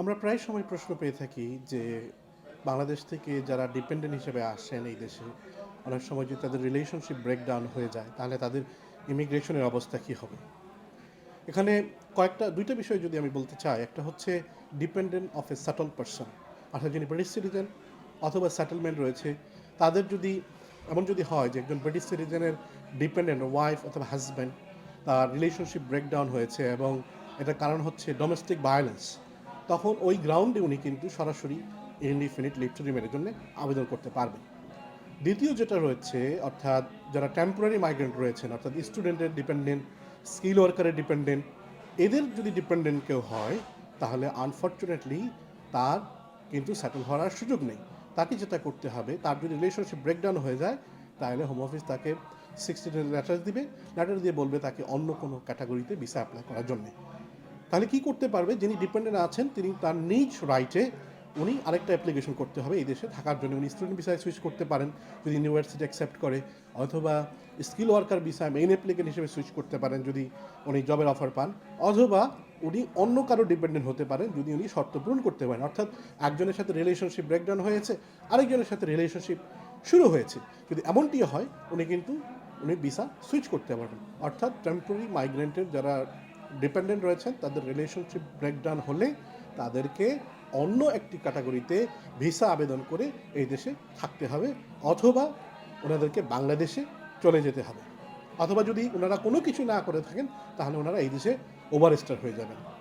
আমরা প্রায় সময় প্রশ্ন পেয়ে থাকি যে বাংলাদেশ থেকে যারা ডিপেন্ডেন্ট হিসেবে আসেন এই দেশে, অনেক সময় যদি তাদের রিলেশনশিপ ব্রেকডাউন হয়ে যায়, তাহলে তাদের ইমিগ্রেশনের অবস্থা কী হবে? এখানে কয়েকটা, দুইটা বিষয় যদি আমি বলতে চাই, একটা হচ্ছে dependent of a settle person অর্থাৎ যিনি ব্রিটিশ সিটিজেন অথবা সেটেলমেন্ট রয়েছে, তাদের যদি, এমন যদি হয় যে একজন ব্রিটিশ সিটিজেনের ডিপেন্ডেন্ট ওয়াইফ অথবা হাজব্যান্ড তার রিলেশনশিপ ব্রেকডাউন হয়েছে এবং এটার কারণ হচ্ছে ডোমেস্টিক ভায়োলেন্স তখন ওই গ্রাউন্ডে উনি কিন্তু সরাসরি ইনডিফিনিট লিভ রিমেনের জন্য আবেদন করতে পারবেন। দ্বিতীয় যেটা রয়েছে, অর্থাৎ যারা টেম্পোরারি মাইগ্রেন্ট রয়েছেন, অর্থাৎ স্টুডেন্টের ডিপেন্ডেন্ট স্কিল ওয়ার্কারের ডিপেন্ডেন্ট এদের যদি ডিপেন্ডেন্ট কেউ হয়, তাহলে আনফর্চুনেটলি তার কিন্তু সেটেল হওয়ার সুযোগ নেই। তাকে যেটা করতে হবে, তার যদি রিলেশনশিপ ব্রেকডাউন হয়ে যায়, তাহলে হোম অফিস তাকে সিক্সটি লেটার দিবে। লেটার দিয়ে বলবে তাকে অন্য কোনো ক্যাটাগরিতে ভিসা অ্যাপ্লাই করার জন্যে। তাহলে কি করতে পারবে? যিনি ডিপেন্ডেন্ট আছেন, তিনি তার নিজ রাইটে উনি আরেকটা অ্যাপ্লিকেশন করতে হবে এই দেশে। থাকার জন্য উনি স্টুডেন্ট ভিসায় সুইচ করতে পারেন, যদি ইউনিভার্সিটি অ্যাকসেপ্ট করে। অথবা স্কিল ওয়ার্কার ভিসায় মেইন অ্যাপ্লিকেন্ট হিসেবে সুইচ করতে পারেন, যদি উনি জবের অফার পান। অথবা উনি অন্য কারও ডিপেন্ডেন্ট হতে পারেন, যদি উনি শর্ত পূরণ করতে পারেন। অর্থাৎ একজনের সাথে রিলেশনশিপ ব্রেকডাউন হয়েছে, আরেকজনের সাথে রিলেশনশিপ শুরু হয়েছে। যদি এমনটি হয়, উনি কিন্তু, উনি ভিসা সুইচ করতে পারবেন। অর্থাৎ টেম্পোরারি মাইগ্রেন্টের যারা ডিপেন্ডেন্ট রয়েছেন, তাদের রিলেশনশিপ ব্রেকডাউন হলে তাদেরকে অন্য একটি ক্যাটাগরিতে ভিসা আবেদন করে এই দেশে থাকতে হবে অথবা ওনাদেরকে বাংলাদেশে চলে যেতে হবে। অথবা যদি ওনারা কোনো কিছু না করে থাকেন, তাহলে ওনারা এই দেশে ওভারস্টার হয়ে যাবেন।